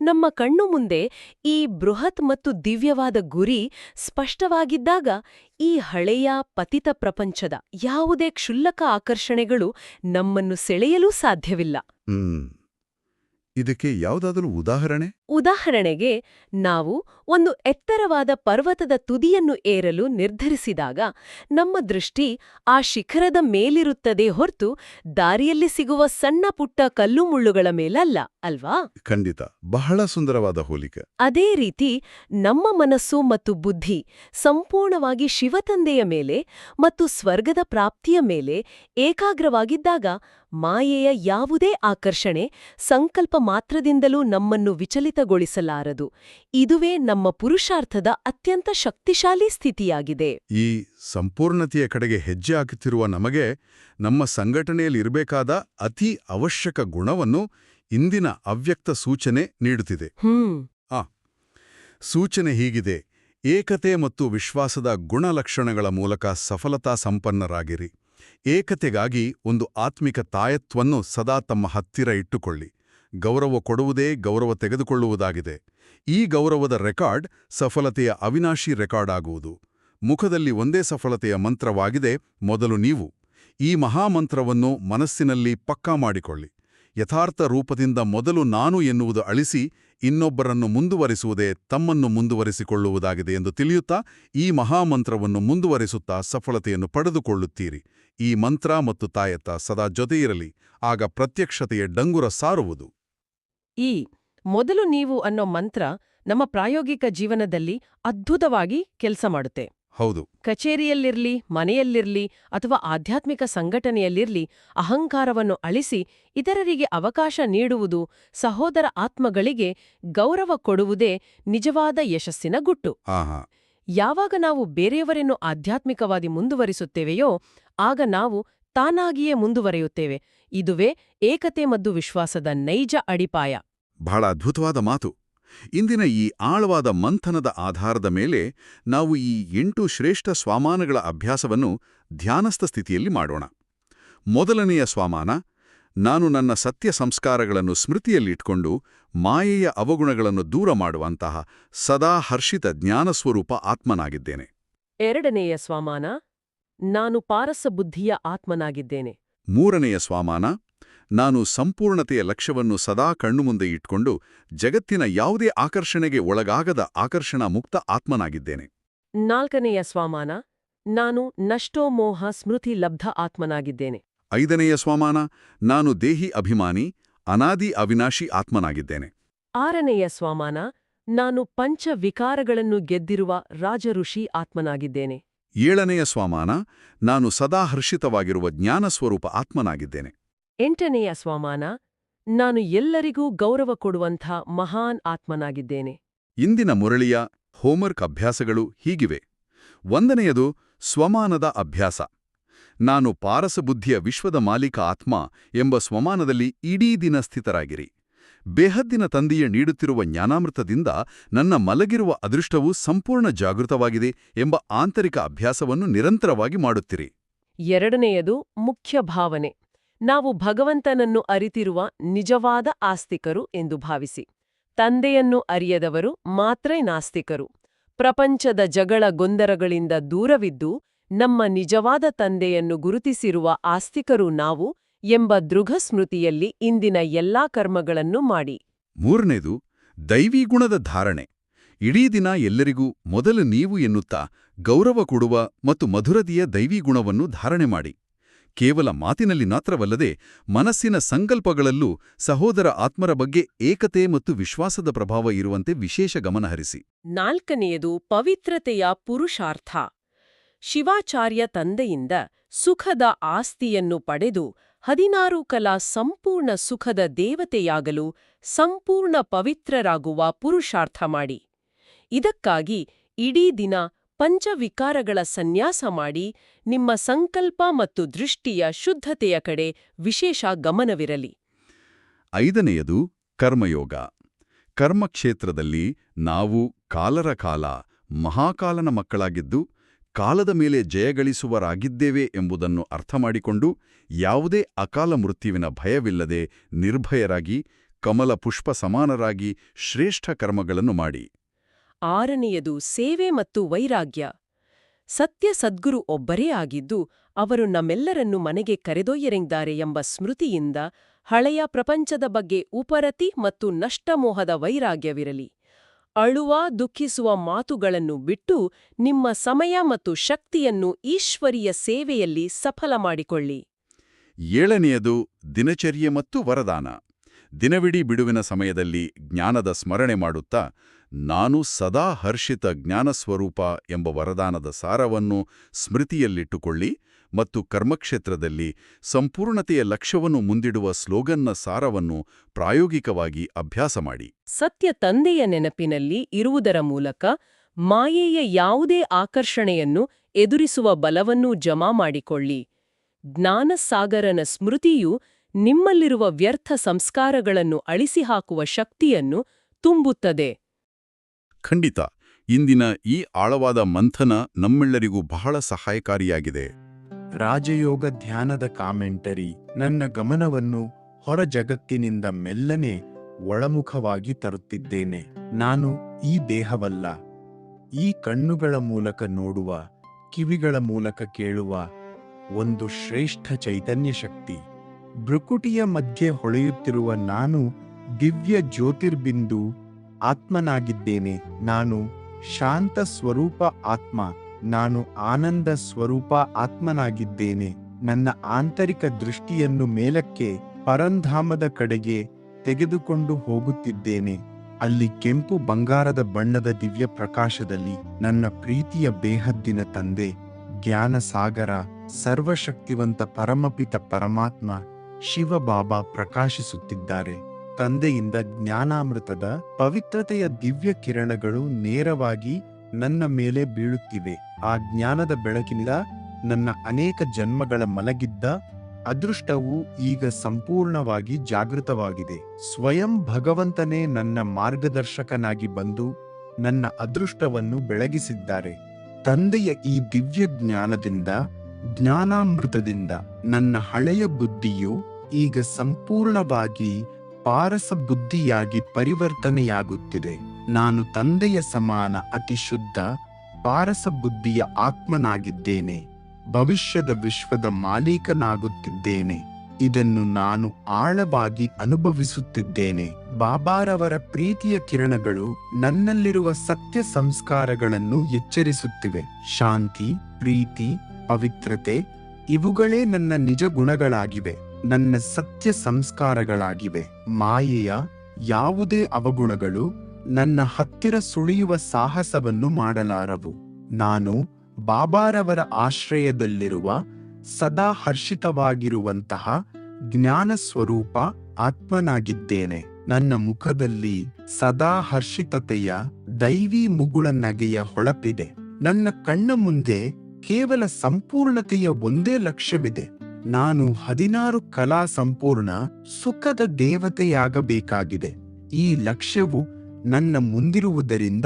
ನಮ್ಮ ಕಣ್ಣು ಮುಂದೆ ಈ ಬೃಹತ್ ಮತ್ತು ದಿವ್ಯವಾದ ಗುರಿ ಸ್ಪಷ್ಟವಾಗಿದ್ದಾಗ ಈ ಹಳೆಯ ಪತಿತ ಪ್ರಪಂಚದ ಯಾವುದೇ ಕ್ಷುಲ್ಲಕ ಆಕರ್ಷಣೆಗಳು ನಮ್ಮನ್ನು ಸೆಳೆಯಲೂ ಸಾಧ್ಯವಿಲ್ಲ. ಇದಕ್ಕೆ ಯಾವುದಾದರೂ ಉದಾಹರಣೆ? ಉದಾಹರಣೆಗೆ ನಾವು ಒಂದು ಎತ್ತರವಾದ ಪರ್ವತದ ತುದಿಯನ್ನು ಏರಲು ನಿರ್ಧರಿಸಿದಾಗ ನಮ್ಮ ದೃಷ್ಟಿ ಆ ಶಿಖರದ ಮೇಲಿರುತ್ತದೆ ಹೊರತು ದಾರಿಯಲ್ಲಿ ಸಿಗುವ ಸಣ್ಣ ಪುಟ್ಟ ಕಲ್ಲುಮುಳ್ಳುಗಳ ಮೇಲಲ್ಲ ಅಲ್ವಾ? ಖಂಡಿತ. ಬಹಳ ಸುಂದರವಾದ ಹೋಲಿಕೆ. ಅದೇ ರೀತಿ ನಮ್ಮ ಮನಸ್ಸು ಮತ್ತು ಬುದ್ಧಿ ಸಂಪೂರ್ಣವಾಗಿ ಶಿವತಂದೆಯ ಮೇಲೆ ಮತ್ತು ಸ್ವರ್ಗದ ಪ್ರಾಪ್ತಿಯ ಮೇಲೆ ಏಕಾಗ್ರವಾಗಿದ್ದಾಗ ಮಾಯೆಯ ಯಾವುದೇ ಆಕರ್ಷಣೆ ಸಂಕಲ್ಪ ಮಾತ್ರದಿಂದಲೂ ನಮ್ಮನ್ನು ವಿಚಲಿತಗೊಳಿಸಲಾರದು ಇದುವೇ ನಮ್ಮ ಪುರುಷಾರ್ಥದ ಅತ್ಯಂತ ಶಕ್ತಿಶಾಲಿ ಸ್ಥಿತಿಯಾಗಿದೆ. ಈ ಸಂಪೂರ್ಣತೆಯ ಕಡೆಗೆ ಹೆಜ್ಜೆ ಹಾಕುತ್ತಿರುವ ನಮಗೆ ನಮ್ಮ ಸಂಘಟನೆಯಲ್ಲಿರಬೇಕಾದ ಅತಿ ಅವಶ್ಯಕ ಗುಣವನ್ನು ಇಂದಿನ ಅವ್ಯಕ್ತ ಸೂಚನೆ ನೀಡುತ್ತಿದೆ. ಹ್ಮ್. ಸೂಚನೆ ಹೀಗಿದೆ. ಏಕತೆ ಮತ್ತು ವಿಶ್ವಾಸದ ಗುಣಲಕ್ಷಣಗಳ ಮೂಲಕ ಸಫಲತಾ ಸಂಪನ್ನರಾಗಿರಿ. ಏಕತೆಗಾಗಿ ಒಂದು ಆತ್ಮಿಕ ತಾಯತ್ವನ್ನು ಸದಾ ತಮ್ಮ ಹತ್ತಿರ ಇಟ್ಟುಕೊಳ್ಳಿ. ಗೌರವ ಕೊಡುವುದೇ ಗೌರವ ತೆಗೆದುಕೊಳ್ಳುವುದಾಗಿದೆ. ಈ ಗೌರವದ ರೆಕಾರ್ಡ್ ಸಫಲತೆಯ ಅವಿನಾಶಿ ರೆಕಾರ್ಡ್ ಆಗುವುದು. ಮುಖದಲ್ಲಿ ಒಂದೇ ಸಫಲತೆಯ ಮಂತ್ರವಾಗಿದೆ, ಮೊದಲು ನೀವು. ಈ ಮಹಾಮಂತ್ರವನ್ನು ಮನಸ್ಸಿನಲ್ಲಿ ಪಕ್ಕಾ ಮಾಡಿಕೊಳ್ಳಿ. ಯಥಾರ್ಥ ರೂಪದಿಂದ ಮೊದಲು ನಾನು ಎನ್ನುವುದು ಅಳಿಸಿ, ಇನ್ನೊಬ್ಬರನ್ನು ಮುಂದುವರಿಸುವುದೇ ತಮ್ಮನ್ನು ಮುಂದುವರಿಸಿಕೊಳ್ಳುವುದಾಗಿದೆ ಎಂದು ತಿಳಿಯುತ್ತಾ, ಈ ಮಹಾಮಂತ್ರವನ್ನು ಮುಂದುವರಿಸುತ್ತಾ ಸಫಲತೆಯನ್ನು ಪಡೆದುಕೊಳ್ಳುತ್ತೀರಿ. ಈ ಮಂತ್ರ ಮತ್ತು ತಾಯತ್ತ ಸದಾ ಜೊತೆಯಿರಲಿ. ಆಗ ಪ್ರತ್ಯಕ್ಷತೆಯ ಡಂಗುರ ಸಾರುವುದು. ಈ ಮೊದಲು ನೀವು ಅನ್ನೋ ಮಂತ್ರ ನಮ್ಮ ಪ್ರಾಯೋಗಿಕ ಜೀವನದಲ್ಲಿ ಅದ್ಭುತವಾಗಿ ಕೆಲಸ ಮಾಡುತ್ತೆ. ಹೌದು. ಕಚೇರಿಯಲ್ಲಿರ್ಲಿ ಮನೆಯಲ್ಲಿರ್ಲಿ ಅಥವಾ ಆಧ್ಯಾತ್ಮಿಕ ಸಂಘಟನೆಯಲ್ಲಿರ್ಲಿ ಅಹಂಕಾರವನ್ನು ಅಳಿಸಿ ಇತರರಿಗೆ ಅವಕಾಶ ನೀಡುವುದು ಸಹೋದರ ಆತ್ಮಗಳಿಗೆ ಗೌರವ ಕೊಡುವುದೇ ನಿಜವಾದ ಯಶಸ್ಸಿನ ಗುಟ್ಟು. ಯಾವಾಗ ನಾವು ಬೇರೆಯವರನ್ನು ಆಧ್ಯಾತ್ಮಿಕವಾಗಿ ಮುಂದುವರಿಸುತ್ತೇವೆಯೋ ಆಗ ನಾವು ತಾನಾಗಿಯೇ ಮುಂದುವರೆಯುತ್ತೇವೆ. ಇದುವೇ ಏಕತೆ ಮತ್ತು ವಿಶ್ವಾಸದ ನೈಜ ಅಡಿಪಾಯ. ಬಹಳ ಅದ್ಭುತವಾದ ಮಾತು. ಇಂದಿನ ಈ ಆಳವಾದ ಮಂಥನದ ಆಧಾರದ ಮೇಲೆ ನಾವು ಈ ಎಂಟು ಶ್ರೇಷ್ಠ ಸ್ವಾಮಾನಗಳ ಅಭ್ಯಾಸವನ್ನು ಧ್ಯಾನಸ್ಥ ಸ್ಥಿತಿಯಲ್ಲಿ ಮಾಡೋಣ. ಮೊದಲನೆಯ ಸ್ವಾಮಾನ ನಾನು ನನ್ನ ಸತ್ಯ ಸಂಸ್ಕಾರಗಳನ್ನು ಸ್ಮೃತಿಯಲ್ಲಿಟ್ಕೊಂಡು ಮಾಯೆಯ ಅವಗುಣಗಳನ್ನು ದೂರ ಮಾಡುವಂತಹ ಸದಾ ಹರ್ಷಿತ ಜ್ಞಾನಸ್ವರೂಪ ಆತ್ಮನಾಗಿದ್ದೇನೆ. ಎರಡನೆಯ ಸ್ವಾಮಾನ ನಾನು ಪಾರಸ ಬುದ್ಧಿಯ ಆತ್ಮನಾಗಿದ್ದೇನೆ. ಮೂರನೆಯ ಸ್ವಾಮಾನ ನಾನು ಸಂಪೂರ್ಣತೆಯ ಲಕ್ಷ್ಯವನ್ನು ಸದಾ ಕಣ್ಣುಮುಂದೆ ಇಟ್ಕೊಂಡು ಜಗತ್ತಿನ ಯಾವುದೇ ಆಕರ್ಷಣೆಗೆ ಒಳಗಾಗದ ಆಕರ್ಷಣಾ ಮುಕ್ತ ಆತ್ಮನಾಗಿದ್ದೇನೆ. ನಾಲ್ಕನೆಯ ಸ್ವಾಮಾನ ನಾನು ನಷ್ಟೋಮೋಹ ಸ್ಮೃತಿ ಲಬ್ಧ ಆತ್ಮನಾಗಿದ್ದೇನೆ. ಐದನೆಯ ಸ್ವಾಮಾನ ನಾನು ದೇಹಿ ಅಭಿಮಾನಿ ಅನಾದಿ ಅವಿನಾಶಿ ಆತ್ಮನಾಗಿದ್ದೇನೆ. ಆರನೆಯ ಸ್ವಾಮಾನ ನಾನು ಪಂಚ ವಿಕಾರಗಳನ್ನು ಗೆದ್ದಿರುವ ರಾಜಋಷಿ ಆತ್ಮನಾಗಿದ್ದೇನೆ. ಏಳನೆಯ ಸ್ವಾಮಾನ ನಾನು ಸದಾ ಹರ್ಷಿತವಾಗಿರುವ ಜ್ಞಾನಸ್ವರೂಪ ಆತ್ಮನಾಗಿದ್ದೇನೆ. ಎಂಟನೆಯ ಸ್ವಾಮಾನ ನಾನು ಎಲ್ಲರಿಗೂ ಗೌರವ ಕೊಡುವಂಥ ಮಹಾನ್ ಆತ್ಮನಾಗಿದ್ದೇನೆ. ಇಂದಿನ ಮುರಳಿಯ ಹೋಮ್ವರ್ಕ್ ಅಭ್ಯಾಸಗಳು ಹೀಗಿವೆ. ಒಂದನೆಯದು ಸ್ವಮಾನದ ಅಭ್ಯಾಸ. ನಾನು ಪಾರಸಬುದ್ಧಿಯ ವಿಶ್ವದ ಮಾಲೀಕ ಆತ್ಮ ಎಂಬ ಸ್ವಮಾನದಲ್ಲಿ ಇಡೀ ದಿನ ಸ್ಥಿತರಾಗಿರಿ. ಬೇಹದ್ದಿನ ತಂದೆಯ ನೀಡುತ್ತಿರುವ ಜ್ಞಾನಾಮೃತದಿಂದ ನನ್ನ ಮಲಗಿರುವ ಅದೃಷ್ಟವು ಸಂಪೂರ್ಣ ಜಾಗೃತವಾಗಿದೆ ಎಂಬ ಆಂತರಿಕ ಅಭ್ಯಾಸವನ್ನು ನಿರಂತರವಾಗಿ ಮಾಡುತ್ತಿರಿ. ಎರಡನೆಯದು ಮುಖ್ಯ ಭಾವನೆ. ನಾವು ಭಗವಂತನನ್ನು ಅರಿತಿರುವ ನಿಜವಾದ ಆಸ್ತಿಕರು ಎಂದು ಭಾವಿಸಿ. ತಂದೆಯನ್ನು ಅರಿಯದವರು ಮಾತ್ರ ನಾಸ್ತಿಕರು. ಪ್ರಪಂಚದ ಜಗಳ ಗೊಂದರಗಳಿಂದ ದೂರವಿದ್ದು ನಮ್ಮ ನಿಜವಾದ ತಂದೆಯನ್ನು ಗುರುತಿಸಿರುವ ಆಸ್ತಿಕರು ನಾವು ಎಂಬ ದೃಢ ಸ್ಮೃತಿಯಲ್ಲಿ ಇಂದಿನ ಎಲ್ಲಾ ಕರ್ಮಗಳನ್ನು ಮಾಡಿ. ಮೂರನೇದು ದೈವೀಗುಣದ ಧಾರಣೆ. ಇಡೀ ದಿನ ಎಲ್ಲರಿಗೂ ಮೊದಲು ನೀವು ಎನ್ನುತ್ತಾ ಗೌರವ ಕೊಡುವ ಮತ್ತು ಮಧುರದಿಯ ದೈವೀಗುಣವನ್ನು ಧಾರಣೆ ಮಾಡಿ. ಕೇವಲ ಮಾತಿನಲ್ಲಿ ಮಾತ್ರವಲ್ಲದೆ ಮನಸ್ಸಿನ ಸಂಕಲ್ಪಗಳಲ್ಲೂ ಸಹೋದರ ಆತ್ಮರ ಬಗ್ಗೆ ಏಕತೆ ಮತ್ತು ವಿಶ್ವಾಸದ ಪ್ರಭಾವ ಇರುವಂತೆ ವಿಶೇಷ ಗಮನಹರಿಸಿ ನಾಲ್ಕನೆಯದು ಪವಿತ್ರತೆಯ ಪುರುಷಾರ್ಥ. ಶಿವಾಚಾರ್ಯ ತಂದೆಯಿಂದ ಸುಖದ ಆಸ್ತಿಯನ್ನು ಪಡೆದು ಹದಿನಾರು ಕಲಾ ಸಂಪೂರ್ಣ ಸುಖದ ದೇವತೆಯಾಗಲು ಸಂಪೂರ್ಣ ಪವಿತ್ರರಾಗುವ ಪುರುಷಾರ್ಥ ಮಾಡಿ. ಇದಕ್ಕಾಗಿ ಇಡೀ ದಿನ ಪಂಚವಿಕಾರಗಳ ಸನ್ಯಾಸ ಮಾಡಿ ನಿಮ್ಮ ಸಂಕಲ್ಪ ಮತ್ತು ದೃಷ್ಟಿಯ ಶುದ್ಧತೆಯ ಕಡೆ ವಿಶೇಷ ಗಮನವಿರಲಿ. ಐದನೆಯದು ಕರ್ಮಯೋಗ. ಕರ್ಮಕ್ಷೇತ್ರದಲ್ಲಿ ನಾವು ಕಾಲರ ಕಾಲ ಮಹಾಕಾಲನ ಮಕ್ಕಳಾಗಿದ್ದು ಕಾಲದ ಮೇಲೆ ಜಯಗಳಿಸುವರಾಗಿದ್ದೇವೆ ಎಂಬುದನ್ನು ಅರ್ಥಮಾಡಿಕೊಂಡು ಯಾವುದೇ ಅಕಾಲ ಮೃತ್ಯುವಿನ ಭಯವಿಲ್ಲದೆ ನಿರ್ಭಯರಾಗಿ, ಕಮಲ ಪುಷ್ಪ ಸಮಾನರಾಗಿ ಶ್ರೇಷ್ಠ ಕರ್ಮಗಳನ್ನು ಮಾಡಿ. ಆರನೆಯದು ಸೇವೆ ಮತ್ತು ವೈರಾಗ್ಯ. ಸತ್ಯ ಸದ್ಗುರು ಒಬ್ಬರೇ ಆಗಿದ್ದು, ಅವರು ನಮ್ಮೆಲ್ಲರನ್ನು ಮನೆಗೆ ಕರೆದೊಯ್ಯರೆಂದಾರೆ ಎಂಬ ಸ್ಮೃತಿಯಿಂದ ಹಳೆಯ ಪ್ರಪಂಚದ ಬಗ್ಗೆ ಉಪರತಿ ಮತ್ತು ನಷ್ಟಮೋಹದ ವೈರಾಗ್ಯವಿರಲಿ. ಅಳುವ ದುಃಖಿಸುವ ಮಾತುಗಳನ್ನು ಬಿಟ್ಟು ನಿಮ್ಮ ಸಮಯ ಮತ್ತು ಶಕ್ತಿಯನ್ನು ಈಶ್ವರಿಯ ಸೇವೆಯಲ್ಲಿ ಸಫಲ ಮಾಡಿಕೊಳ್ಳಿ. ಏಳನೆಯದು ದಿನಚರ್ಯೆ ಮತ್ತು ವರದಾನ. ದಿನವಿಡೀ ಬಿಡುವಿನ ಸಮಯದಲ್ಲಿ ಜ್ಞಾನದ ಸ್ಮರಣೆ ಮಾಡುತ್ತಾ, ನಾನು ಸದಾ ಹರ್ಷಿತ ಜ್ಞಾನಸ್ವರೂಪ ಎಂಬ ವರದಾನದ ಸಾರವನ್ನು ಸ್ಮೃತಿಯಲ್ಲಿಟ್ಟುಕೊಳ್ಳಿ ಮತ್ತು ಕರ್ಮಕ್ಷೇತ್ರದಲ್ಲಿ ಸಂಪೂರ್ಣತೆಯ ಲಕ್ಷ್ಯವನ್ನು ಮುಂದಿಡುವ ಸ್ಲೋಗನ್ನ ಸಾರವನ್ನು ಪ್ರಾಯೋಗಿಕವಾಗಿ ಅಭ್ಯಾಸ ಮಾಡಿ. ಸತ್ಯ ತಂದೆಯ ನೆನಪಿನಲ್ಲಿ ಇರುವುದರ ಮೂಲಕ ಮಾಯೆಯ ಯಾವುದೇ ಆಕರ್ಷಣೆಯನ್ನು ಎದುರಿಸುವ ಬಲವನ್ನೂ ಜಮಾ ಮಾಡಿಕೊಳ್ಳಿ. ಜ್ಞಾನಸಾಗರನ ಸ್ಮೃತಿಯು ನಿಮ್ಮಲ್ಲಿರುವ ವ್ಯರ್ಥ ಸಂಸ್ಕಾರಗಳನ್ನು ಅಳಿಸಿಹಾಕುವ ಶಕ್ತಿಯನ್ನು ತುಂಬುತ್ತದೆ. ಖಂಡಿತ ಇಂದಿನ ಈ ಆಳವಾದ ಮಂಥನ ನಮ್ಮೆಲ್ಲರಿಗೂ ಬಹಳ ಸಹಾಯಕಾರಿಯಾಗಿದೆ. ರಾಜಯೋಗ ಧ್ಯಾನದ ಕಾಮೆಂಟರಿ ನನ್ನ ಗಮನವನ್ನು ಹೊರ ಜಗತ್ತಿನಿಂದ ಮೆಲ್ಲನೆ ಒಳಮುಖವಾಗಿ ತರುತ್ತಿದ್ದೇನೆ. ನಾನು ಈ ದೇಹವಲ್ಲ. ಈ ಕಣ್ಣುಗಳ ಮೂಲಕ ನೋಡುವ, ಕಿವಿಗಳ ಮೂಲಕ ಕೇಳುವ ಒಂದು ಶ್ರೇಷ್ಠ ಚೈತನ್ಯ ಶಕ್ತಿ. ಭೃಕುಟಿಯ ಮಧ್ಯೆ ಹೊಳೆಯುತ್ತಿರುವ ನಾನು ದಿವ್ಯ ಜ್ಯೋತಿರ್ಬಿಂದು ಆತ್ಮನಾಗಿದ್ದೇನೆ. ನಾನು ಶಾಂತ ಸ್ವರೂಪ ಆತ್ಮ. ನಾನು ಆನಂದ ಸ್ವರೂಪ ಆತ್ಮನಾಗಿದ್ದೇನೆ. ನನ್ನ ಆಂತರಿಕ ದೃಷ್ಟಿಯನ್ನು ಮೇಲಕ್ಕೆ ಪರಂಧಾಮದ ಕಡೆಗೆ ತೆಗೆದುಕೊಂಡು ಹೋಗುತ್ತಿದ್ದೇನೆ. ಅಲ್ಲಿ ಕೆಂಪು ಬಂಗಾರದ ಬಣ್ಣದ ದಿವ್ಯ ಪ್ರಕಾಶದಲ್ಲಿ ನನ್ನ ಪ್ರೀತಿಯ ಬೇಹದ್ದಿನ ತಂದೆ ಜ್ಞಾನ ಸಾಗರ ಸರ್ವಶಕ್ತಿವಂತ ಪರಮಪಿತ ಪರಮಾತ್ಮ, ಶಿವಬಾಬಾ ಪ್ರಕಾಶಿಸುತ್ತಿದ್ದಾರೆ. ತಂದೆಯಿಂದ ಜ್ಞಾನಾಮೃತದ ಪವಿತ್ರತೆಯ ದಿವ್ಯ ಕಿರಣಗಳು ನೇರವಾಗಿ ನನ್ನ ಮೇಲೆ ಬೀಳುತ್ತಿವೆ ಆ ಜ್ಞಾನದ ಬೆಳಕಿನಿಂದ ನನ್ನ ಅನೇಕ ಜನ್ಮಗಳ ಮಲಗಿದ್ದ ಅದೃಷ್ಟವು ಈಗ ಸಂಪೂರ್ಣವಾಗಿ ಜಾಗೃತವಾಗಿದೆ. ಸ್ವಯಂ ಭಗವಂತನೇ ನನ್ನ ಮಾರ್ಗದರ್ಶಕನಾಗಿ ಬಂದು ನನ್ನ ಅದೃಷ್ಟವನ್ನು ಬೆಳಗಿಸಿದ್ದಾರೆ. ತಂದೆಯ ಈ ದಿವ್ಯ ಜ್ಞಾನದಿಂದ, ಜ್ಞಾನಾಮೃತದಿಂದ ನನ್ನ ಹಳೆಯ ಬುದ್ಧಿಯು ಈಗ ಸಂಪೂರ್ಣವಾಗಿ ಪಾರಸ ಬುದ್ಧಿಯಾಗಿ ಪರಿವರ್ತನೆಯಾಗುತ್ತಿದೆ. ನಾನು ತಂದೆಯ ಸಮಾನ ಅತಿ ಶುದ್ಧ ಪಾರಸ ಬುದ್ಧಿಯ ಆತ್ಮನಾಗಿದ್ದೇನೆ. ಭವಿಷ್ಯದ ವಿಶ್ವದ ಮಾಲೀಕನಾಗುತ್ತಿದ್ದೇನೆ. ಇದನ್ನು ನಾನು ಆಳವಾಗಿ ಅನುಭವಿಸುತ್ತಿದ್ದೇನೆ. ಬಾಬಾರವರ ಪ್ರೀತಿಯ ಕಿರಣಗಳು ನನ್ನಲ್ಲಿರುವ ಸತ್ಯ ಸಂಸ್ಕಾರಗಳನ್ನು ಎಚ್ಚರಿಸುತ್ತಿವೆ. ಶಾಂತಿ, ಪ್ರೀತಿ, ಪವಿತ್ರತೆ ಇವುಗಳೇ ನನ್ನ ನಿಜ ಗುಣಗಳಾಗಿವೆ. ನನ್ನ ಸತ್ಯ ಸಂಸ್ಕಾರಗಳಾಗಿವೆ. ಮಾಯೆಯ ಯಾವುದೇ ಅವಗುಣಗಳು ನನ್ನ ಹತ್ತಿರ ಸುಳಿಯುವ ಸಾಹಸವನ್ನು ಮಾಡಲಾರವು. ನಾನು ಬಾಬಾರವರ ಆಶ್ರಯದಲ್ಲಿರುವ ಸದಾ ಹರ್ಷಿತವಾಗಿರುವಂತಹ ಜ್ಞಾನ ಸ್ವರೂಪ ಆತ್ಮನಾಗಿದ್ದೇನೆ. ನನ್ನ ಮುಖದಲ್ಲಿ ಸದಾ ಹರ್ಷಿತತೆಯ ದೈವಿ ಮುಗುಳ ನಗೆಯ ಹೊಳಪಿದೆ. ನನ್ನ ಕಣ್ಣ ಮುಂದೆ ಕೇವಲ ಸಂಪೂರ್ಣತೆಯ ಒಂದೇ ಲಕ್ಷ್ಯವಿದೆ. ನಾನು ಹದಿನಾರು ಕಲಾ ಸಂಪೂರ್ಣ ಸುಖದ ದೇವತೆಯಾಗಬೇಕಾಗಿದೆ. ಈ ಲಕ್ಷ್ಯವು ನನ್ನ ಮುಂದಿರುವುದರಿಂದ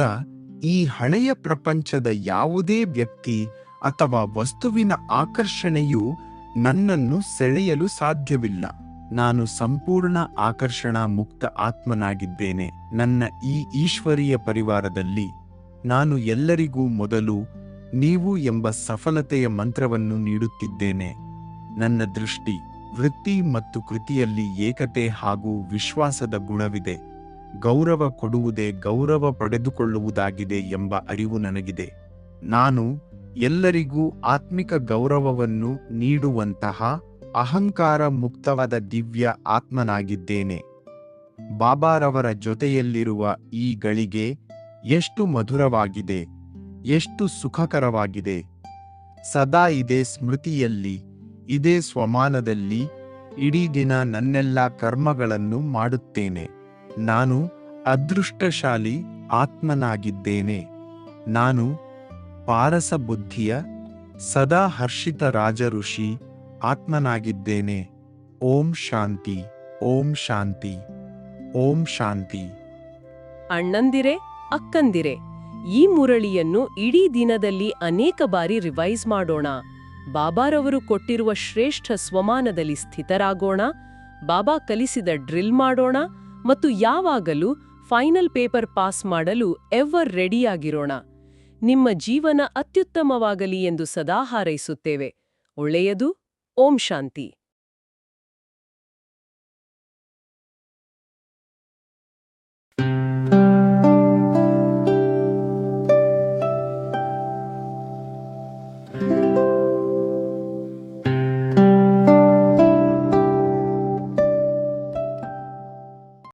ಈ ಹಳೆಯ ಪ್ರಪಂಚದ ಯಾವುದೇ ವ್ಯಕ್ತಿ ಅಥವಾ ವಸ್ತುವಿನ ಆಕರ್ಷಣೆಯು ನನ್ನನ್ನು ಸೆಳೆಯಲು ಸಾಧ್ಯವಿಲ್ಲ. ನಾನು ಸಂಪೂರ್ಣ ಆಕರ್ಷಣಾ ಮುಕ್ತ ಆತ್ಮನಾಗಿದ್ದೇನೆ. ನನ್ನ ಈ ಈಶ್ವರೀಯ ಪರಿವಾರದಲ್ಲಿ ನಾನು ಎಲ್ಲರಿಗೂ ಮೊದಲು ನೀವು ಎಂಬ ಸಫಲತೆಯ ಮಂತ್ರವನ್ನು ನೀಡುತ್ತಿದ್ದೇನೆ. ನನ್ನ ದೃಷ್ಟಿ ವೃತ್ತಿ ಮತ್ತು ಕೃತಿಯಲ್ಲಿ ಏಕತೆ ಹಾಗೂ ವಿಶ್ವಾಸದ ಗುಣವಿದೆ. ಗೌರವ ಕೊಡುವುದೇ ಗೌರವ ಪಡೆದುಕೊಳ್ಳುವುದಾಗಿದೆ ಎಂಬ ಅರಿವು ನನಗಿದೆ. ನಾನು ಎಲ್ಲರಿಗೂ ಆತ್ಮಿಕ ಗೌರವವನ್ನು ನೀಡುವಂತಹ ಅಹಂಕಾರ ಮುಕ್ತವಾದ ದಿವ್ಯ ಆತ್ಮನಾಗಿದ್ದೇನೆ. ಬಾಬಾರವರ ಜೊತೆಯಲ್ಲಿರುವ ಈ ಗಳಿಗೆ ಎಷ್ಟು ಮಧುರವಾಗಿದೆ, ಎಷ್ಟು ಸುಖಕರವಾಗಿದೆ. ಸದಾ ಇದೇ ಸ್ಮೃತಿಯಲ್ಲಿ, ಇದೇ ಸ್ವಮಾನದಲ್ಲಿ, ಇಡೀ ದಿನ ನನ್ನೆಲ್ಲ ಕರ್ಮಗಳನ್ನು ಮಾಡುತ್ತೇನೆ. ನಾನು ಅದೃಷ್ಟಶಾಲಿ ಆತ್ಮನಾಗಿದ್ದೇನೆ. ನಾನು ಪಾರಸ ಬುದ್ಧಿಯ ಸದಾ ಹರ್ಷಿತ ರಾಜ ಋಷಿ ಆತ್ಮನಾಗಿದ್ದೇನೆ. ಓಂ ಶಾಂತಿ ಓಂ ಶಾಂತಿ ಓಂ ಶಾಂತಿ. ಅಣ್ಣಂದಿರೆ, ಅಕ್ಕಂದಿರೆ, ಈ ಮುರಳಿಯನ್ನು ಇಡೀ ದಿನದಲ್ಲಿ ಅನೇಕ ಬಾರಿ ರಿವೈಸ್ ಮಾಡೋಣ. ಬಾಬಾರವರು ಕೊಟ್ಟಿರುವ ಶ್ರೇಷ್ಠ ಸ್ವಮಾನದಲ್ಲಿ ಸ್ಥಿತರಾಗೋಣ. ಬಾಬಾ ಕಲಿಸಿದ ಡ್ರಿಲ್ ಮಾಡೋಣ. ಮತ್ತು ಯಾವಾಗಲೂ ಫೈನಲ್ ಪೇಪರ್ ಪಾಸ್ ಮಾಡಲು ಎವರ್ ರೆಡಿಯಾಗಿರೋಣ. ನಿಮ್ಮ ಜೀವನ ಅತ್ಯುತ್ತಮವಾಗಲಿ ಎಂದು ಸದಾ ಹಾರೈಸುತ್ತೇವೆ. ಒಳ್ಳೆಯದು. ಓಂ ಶಾಂತಿ.